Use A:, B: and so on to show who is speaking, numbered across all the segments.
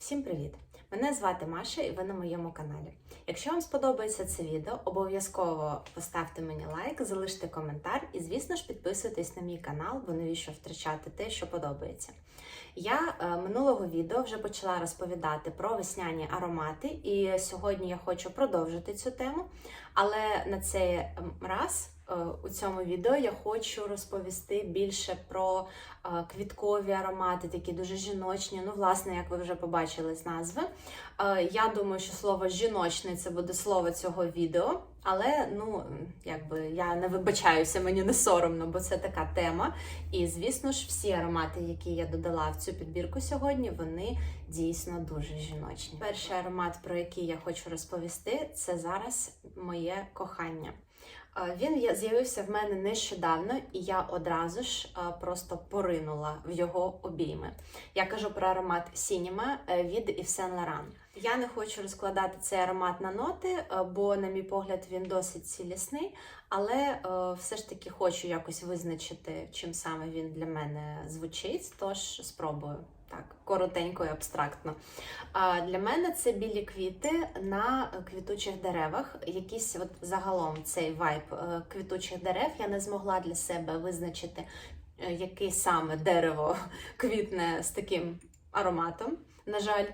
A: Всім привіт! Мене звати Маша і ви на моєму каналі. Якщо вам сподобається це відео, обов'язково поставте мені лайк, залиште коментар і, звісно ж, підписуйтесь на мій канал, бо навіщо втрачати те, що подобається. Я е, минулого відео вже почала розповідати про весняні аромати, і сьогодні я хочу продовжити цю тему. Але на цей раз у цьому відео я хочу розповісти більше про е, квіткові аромати, такі дуже жіночні. Ну, власне, як ви вже побачили з назви. Е, Я думаю, що слово жіночний це буде слово цього відео. Але ну якби я не вибачаюся, мені не соромно, бо це така тема. І звісно ж, всі аромати, які я додала в цю підбірку сьогодні, вони дійсно дуже жіночні. Перший аромат, про який я хочу розповісти, це зараз моє кохання. Е, Він з'явився в мене нещодавно, і я одразу ж е, просто поринула в його обійми. Я кажу про аромат Сініма від Yves Saint. Я не хочу розкладати цей аромат на ноти, е, бо, на мій погляд, він досить цілісний, але е, все ж таки хочу якось визначити, чим саме він для мене звучить. Тож спробую так коротенько і абстрактно. А для мене це білі квіти на квітучих деревах. Якийсь от загалом цей вайб е, квітучих дерев я не змогла для себе визначити, е, яке саме дерево квітне з таким ароматом. На жаль,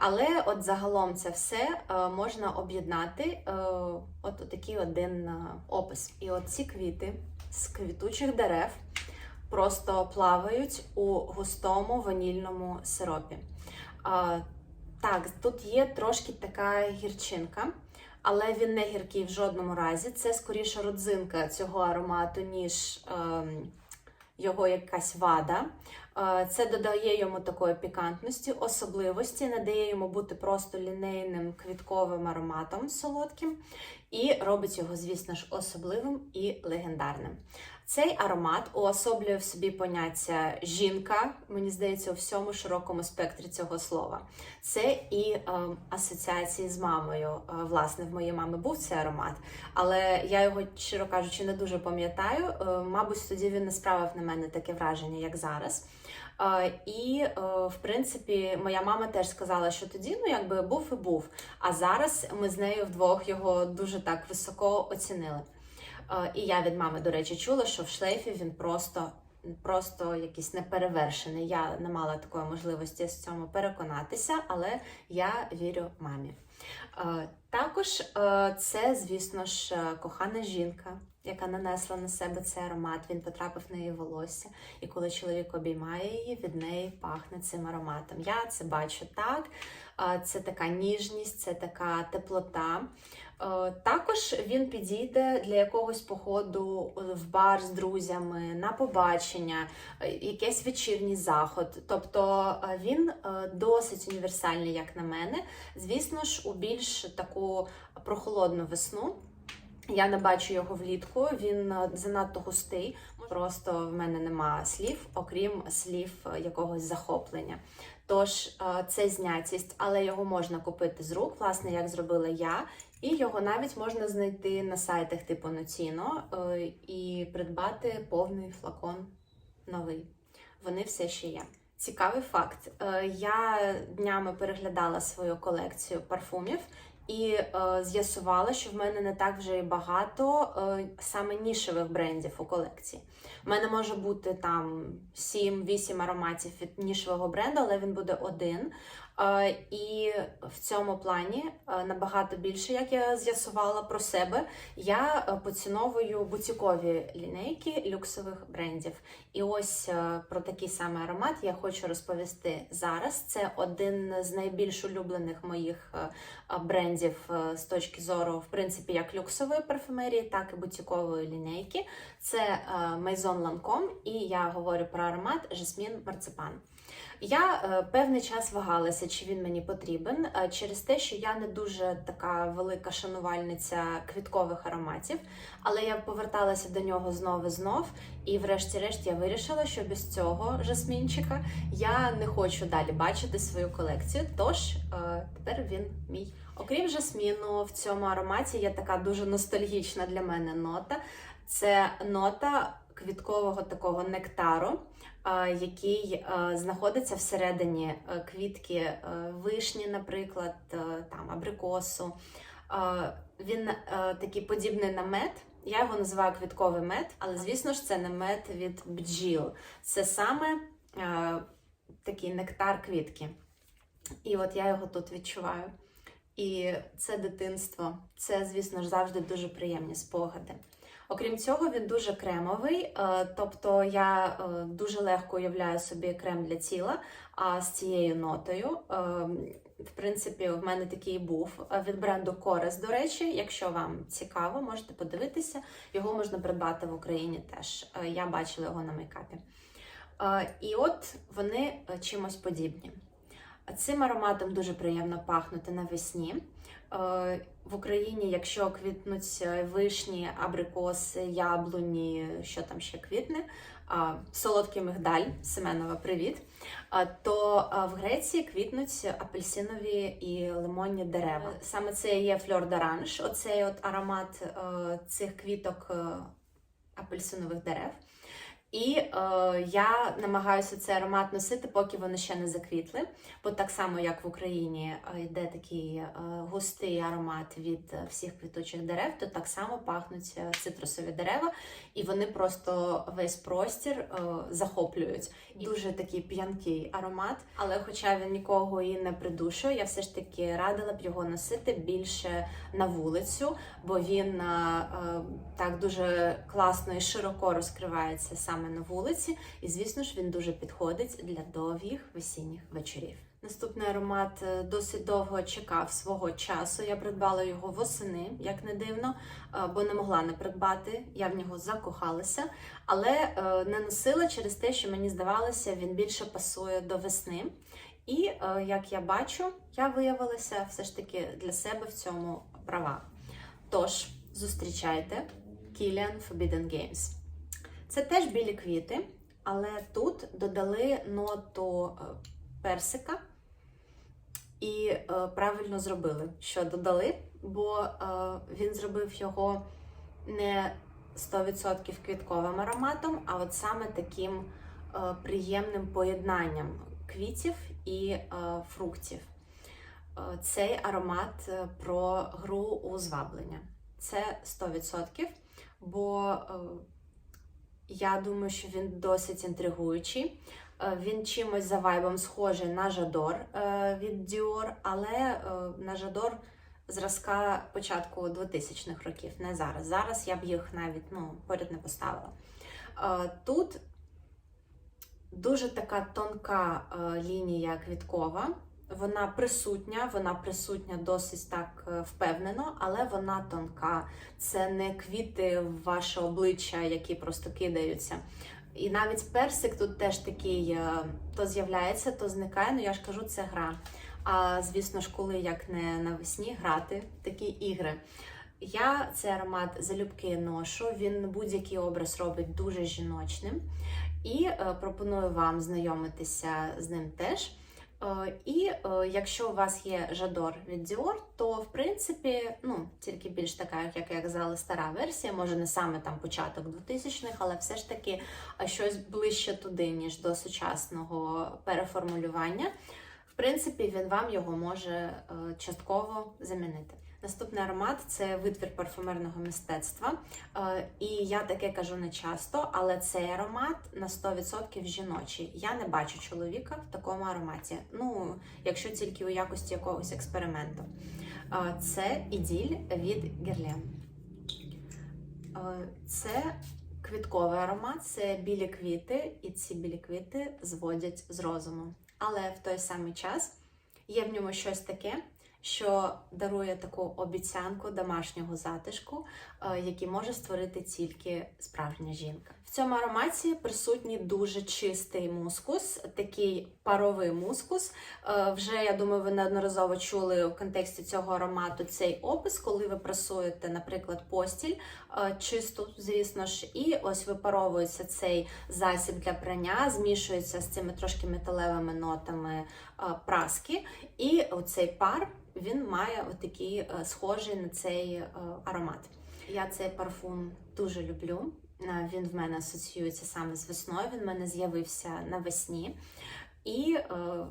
A: але от загалом це все е, можна об'єднати от такий один опис. І от ці квіти з квітучих дерев просто плавають у густому ванільному сиропі. Так, тут є трошки така гірчинка, але він не гіркий в жодному разі. Це скоріше родзинка цього аромату, ніж ем, його якась вада. Е, Це додає йому такої пікантності, особливості, надає йому бути просто лінейним квітковим ароматом солодким, і робить його, звісно ж, особливим і легендарним. Цей аромат уособлює в собі поняття жінка, мені здається, у всьому широкому спектрі цього слова. Це і е, асоціації з мамою. Е, власне, в моєї мами був цей аромат, але я його, щиро кажучи, не дуже пам'ятаю. Е, мабуть, тоді він не справив на мене таке враження, як зараз. Е, І, е, в принципі, моя мама теж сказала, що тоді ну якби був і був. А зараз ми з нею вдвох його дуже так високо оцінили. Е, І я від мами, до речі, чула, що в шлейфі він просто. Просто якийсь неперевершений. Я не мала такої можливості з цьому переконатися, але я вірю мамі. Е, Також е, це, звісно ж, кохана жінка, яка нанесла на себе цей аромат. Він потрапив на її волосся, і коли чоловік обіймає її, від неї пахне цим ароматом. Я це бачу так. Це така ніжність, це така теплота. Е, Також він підійде для якогось походу в бар з друзями, на побачення, е, якийсь вечірній заход. Тобто е, він досить універсальний, як на мене. Звісно ж, у більш таку прохолодну весну. Я не бачу його влітку, він занадто густий. Просто в мене нема слів, окрім слів якогось захоплення. Тож це знятість, але його можна купити з рук, власне, як зробила я. І його навіть можна знайти на сайтах типу Ноціно е, і придбати повний флакон новий. Вони все ще є. Цікавий факт. Е, Я днями переглядала свою колекцію парфумів і е, з'ясувала, що в мене не так вже і багато саме нішевих брендів у колекції. У мене може бути там 7-8 ароматів від нішевого бренду, але він буде один. І в цьому плані набагато більше, як я з'ясувала про себе, я е, поціновую бутікові лінейки люксових брендів. І ось е, про такий самий аромат я хочу розповісти зараз. Це один з найбільш улюблених моїх е, брендів з точки зору, в принципі, як люксової парфумерії, так і бутікової лінейки. Це Maison Lancome, і я говорю про аромат Жасмін Марципан. Я е, певний час вагалася, чи він мені потрібен, е, через те, що я не дуже така велика шанувальниця квіткових ароматів, але я поверталася до нього знов і знов, і врешті-решт я вирішила, що без цього жасмінчика я не хочу далі бачити свою колекцію. Тож е, тепер він мій. Окрім жасміну, в цьому ароматі є така дуже ностальгічна для мене нота. Це нота квіткового такого нектару. Який знаходиться всередині е, квітки е, вишні, наприклад, е, там абрикосу. Він такий подібний на мед. Я його називаю квітковий мед, але звісно ж це не мед від бджіл. Це саме такий нектар квітки. І от я його тут відчуваю. І це дитинство, це, звісно ж, завжди дуже приємні спогади. Окрім цього, він дуже кремовий, е, тобто я е, дуже легко уявляю собі крем для тіла, а з цією нотою. е, В принципі, в мене такий був від бренду Корес, до речі. Якщо вам цікаво, можете подивитися. Його можна придбати в Україні теж. Я бачила його на мейкапі. І от вони чимось подібні. Цим ароматом дуже приємно пахнути навесні. В Україні, якщо квітнуть е, вишні, абрикоси, яблуні, що там ще квітне, солодкий мигдаль, Семенова, привіт. То в Греції квітнуть апельсинові і лимонні дерева. Саме це є фльор d'orange, оцей от аромат е, цих квіток е, апельсинових дерев. І е, я намагаюся цей аромат носити, поки вони ще не заквітли. Бо так само, як в Україні е, йде такий е, густий аромат від всіх квітучих дерев, то так само пахнуть е, цитрусові дерева, і вони просто весь простір е, захоплюють. Дуже такий п'янкий аромат. Але хоча він нікого і не придушує, я все ж таки радила б його носити більше на вулицю, бо він е, е, так дуже класно і широко розкривається саме на вулиці. І звісно ж він дуже підходить для довгих весінніх вечорів. Наступний аромат е, досить довго чекав свого часу. Я придбала його восени, як не дивно, е, бо не могла не придбати. Я в нього закохалася, але е, не носила через те, що мені здавалося, він більше пасує до весни. І як я бачу, я виявилася все ж таки для себе в цьому права. Тож, зустрічайте Kilian Forbidden Games. Це теж білі квіти, але тут додали ноту е, персика і е, правильно зробили, що додали, бо е, він зробив його не 100% квітковим ароматом, а от саме таким приємним поєднанням квітів і фруктів. Цей аромат про гру у зваблення. Це 100%, бо я думаю, що він досить інтригуючий. Е, Він чимось за вайбом схожий на Жадор е, від Dior, але е, на Жадор зразка початку 2000-х років, не зараз. Зараз я б їх навіть ну, поряд не поставила. Тут дуже така тонка лінія квіткова. Вона присутня, вона присутня досить так е, впевнено, але вона тонка. Це не квіти в ваше обличчя, які просто кидаються. І навіть персик тут теж такий е, то з'являється, то зникає. Ну я ж кажу, це гра. А звісно ж, коли як не навесні грати такі ігри. Я цей аромат залюбки ношу. Він будь-який образ робить дуже жіночним. І е, пропоную вам знайомитися з ним теж. Е, І е, якщо у вас є жадор від Dior, то в принципі, ну тільки більш така, як я казала, стара версія, може не саме там початок 2000-х, але все ж таки е, щось ближче туди, ніж до сучасного переформулювання. В принципі, він вам його може частково замінити. Наступний аромат це витвір парфумерного мистецтва. Е, І я таке кажу не часто, але цей аромат на 100% жіночий. Я не бачу чоловіка в такому ароматі. Ну, якщо тільки у якості якогось експерименту. Е, Це іділь від Герлен. Е, Це квітковий аромат, це білі квіти, і ці білі квіти зводять з розуму. Але в той самий час є в ньому щось таке, що дарує таку обіцянку домашнього затишку, е, який може створити тільки справжня жінка. В цьому ароматі присутній дуже чистий мускус, такий паровий мускус. Е, Вже я думаю, ви неодноразово чули в контексті цього аромату цей опис, коли ви прасуєте, наприклад, постіль е, чисту, звісно ж, і ось випаровується цей засіб для прання, змішується з цими трошки металевими нотами праски, і оцей пар він має отакий е, схожий на цей е, аромат. Я цей парфум дуже люблю. Е, Він в мене асоціюється саме з весною. Він в мене з'явився навесні. І, е,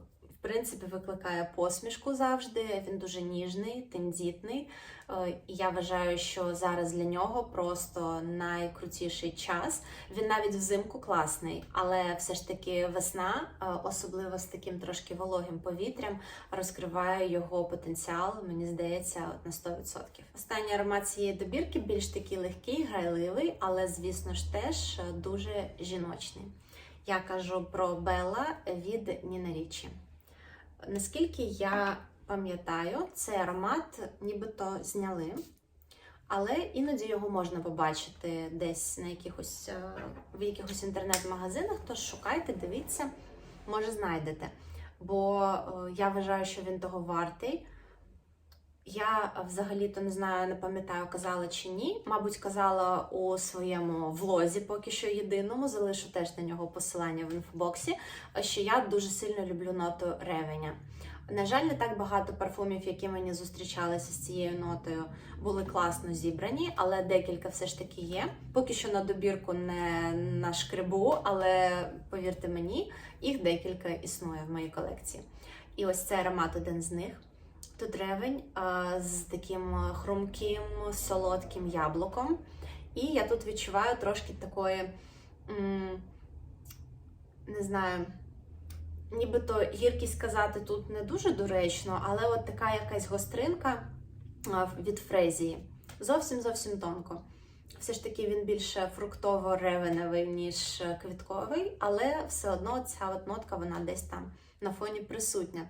A: принципі, викликає посмішку завжди. Він дуже ніжний, тендітний. Е, І я вважаю, що зараз для нього просто найкрутіший час. Він навіть взимку класний, але все ж таки весна, е, особливо з таким трошки вологим повітрям, розкриває його потенціал, мені здається, на 100%. Останній аромат цієї добірки більш такий легкий, грайливий, але, звісно ж, теж е, дуже жіночний. Я кажу про Белла від Ніна Річі. Наскільки я пам'ятаю, цей аромат нібито зняли, але іноді його можна побачити десь на якихось, е, в якихось інтернет-магазинах, тож шукайте, дивіться, може знайдете. Бо е, я вважаю, що він того вартий. Я е, взагалі-то не знаю, не пам'ятаю, казала чи ні. Мабуть, казала у своєму влозі, поки що єдиному, залишу теж на нього посилання в інфобоксі, е, що я дуже сильно люблю ноту ревеня. На жаль, не так багато парфумів, які мені зустрічалися з цією нотою, були класно зібрані, але декілька все ж таки є. Поки що на добірку не на шкребу, але повірте мені, їх декілька існує в моїй колекції. І ось цей аромат один з них. Тут ревень а, з таким хрумким, солодким яблуком. І я тут відчуваю трошки такої, не знаю, нібито гіркість сказати тут не дуже доречно, але от така якась гостринка від фрезії. Зовсім зовсім тонко. Все ж таки він більше фруктово-ревеневий, ніж квітковий, але все одно ця от нотка вона десь там на фоні присутня.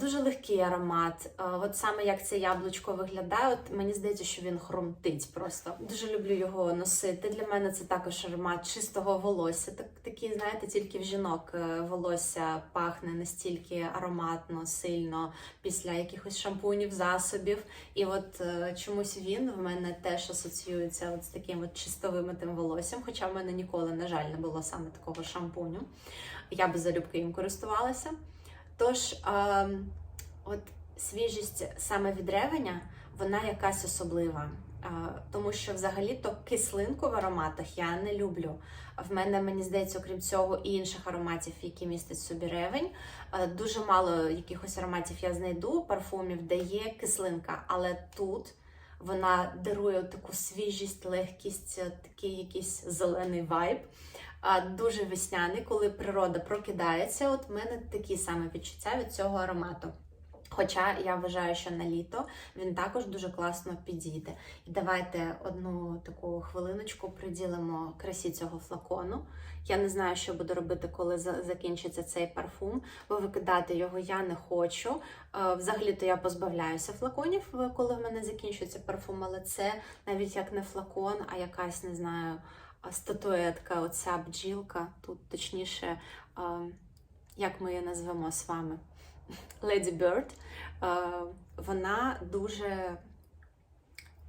A: Дуже легкий аромат. От саме як це яблучко виглядає, от мені здається, що він хрумтить просто. Дуже люблю його носити. Для мене це також аромат чистого волосся. Так, такий, знаєте, тільки в жінок е, волосся пахне настільки ароматно, сильно після якихось шампунів, засобів. І от е, чомусь він в мене теж асоціюється от з таким от чистовимитим волоссям, хоча в мене ніколи, на жаль, не було саме такого шампуню. Я би залюбки їм користувалася. Тож, е, от свіжість саме від ревеня, вона якась особлива. Е, тому що взагалі-то кислинку в ароматах я не люблю. В мене, мені здається, окрім цього, і інших ароматів, які містять собі ревень. Е, дуже мало якихось ароматів я знайду, парфумів, де є кислинка, але тут. Вона дарує таку свіжість, легкість, такий якийсь зелений вайб а, дуже весняний, коли природа прокидається. От в мене такі саме відчуття від цього аромату. Хоча я вважаю, що на літо він також дуже класно підійде. І давайте одну таку хвилиночку приділимо красі цього флакону. Я не знаю, що буду робити, коли закінчиться цей парфум, бо викидати його я не хочу. Е, Взагалі-то я позбавляюся флаконів, коли в мене закінчується парфум, але це навіть як не флакон, а якась, не знаю, статуетка, оця бджілка, тут точніше, як ми її назвемо з вами, Lady Bird, вона дуже,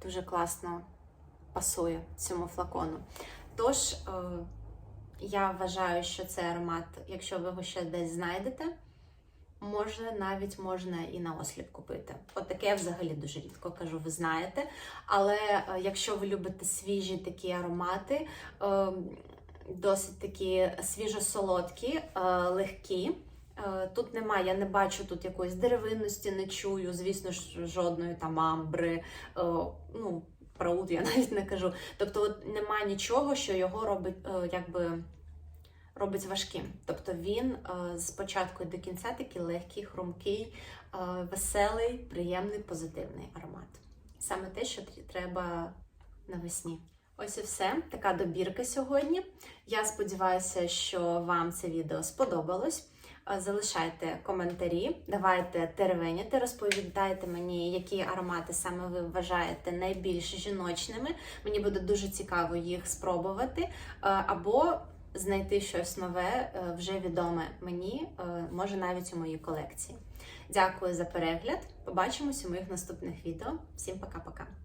A: дуже класно пасує цьому флакону. Тож, я вважаю, що цей аромат, якщо ви його ще десь знайдете, може навіть можна і на осліп купити. От я взагалі дуже рідко кажу, ви знаєте. Але е, якщо ви любите свіжі такі аромати, е, досить такі свіжо-солодкі, е, легкі. Тут немає, я не бачу тут якоїсь деревинності, не чую, звісно ж, жодної там амбри, ну, про ут я навіть не кажу. Тобто, от немає нічого, що його робить, якби робить важким. Тобто він е, з початку до кінця такий легкий, хрумкий, е, веселий, приємний, позитивний аромат. Саме те, що треба навесні. Ось і все. Така добірка сьогодні. Я сподіваюся, що вам це відео сподобалось. Е, Залишайте коментарі, давайте теревеняти, розповідайте мені, які аромати саме ви вважаєте найбільш жіночними. Мені буде дуже цікаво їх спробувати. Або знайти щось нове, е, вже відоме мені, е, може навіть у моїй колекції. Дякую за перегляд. Побачимось у моїх наступних відео. Всім пока-пока.